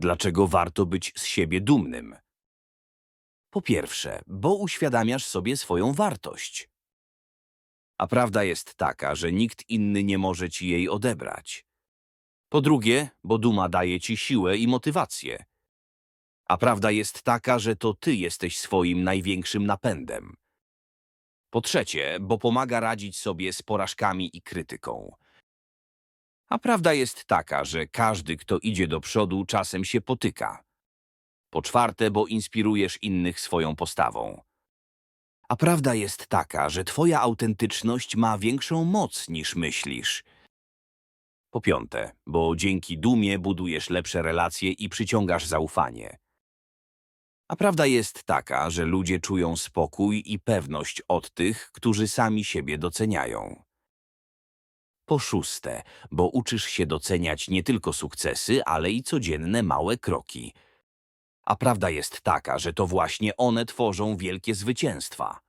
Dlaczego warto być z siebie dumnym? Po pierwsze, bo uświadamiasz sobie swoją wartość. A prawda jest taka, że nikt inny nie może ci jej odebrać. Po drugie, bo duma daje ci siłę i motywację. A prawda jest taka, że to ty jesteś swoim największym napędem. Po trzecie, bo pomaga radzić sobie z porażkami i krytyką. A prawda jest taka, że każdy, kto idzie do przodu, czasem się potyka. Po czwarte, bo inspirujesz innych swoją postawą. A prawda jest taka, że twoja autentyczność ma większą moc niż myślisz. Po piąte, bo dzięki dumie budujesz lepsze relacje i przyciągasz zaufanie. A prawda jest taka, że ludzie czują spokój i pewność od tych, którzy sami siebie doceniają. Po szóste, bo uczysz się doceniać nie tylko sukcesy, ale i codzienne małe kroki. A prawda jest taka, że to właśnie one tworzą wielkie zwycięstwa.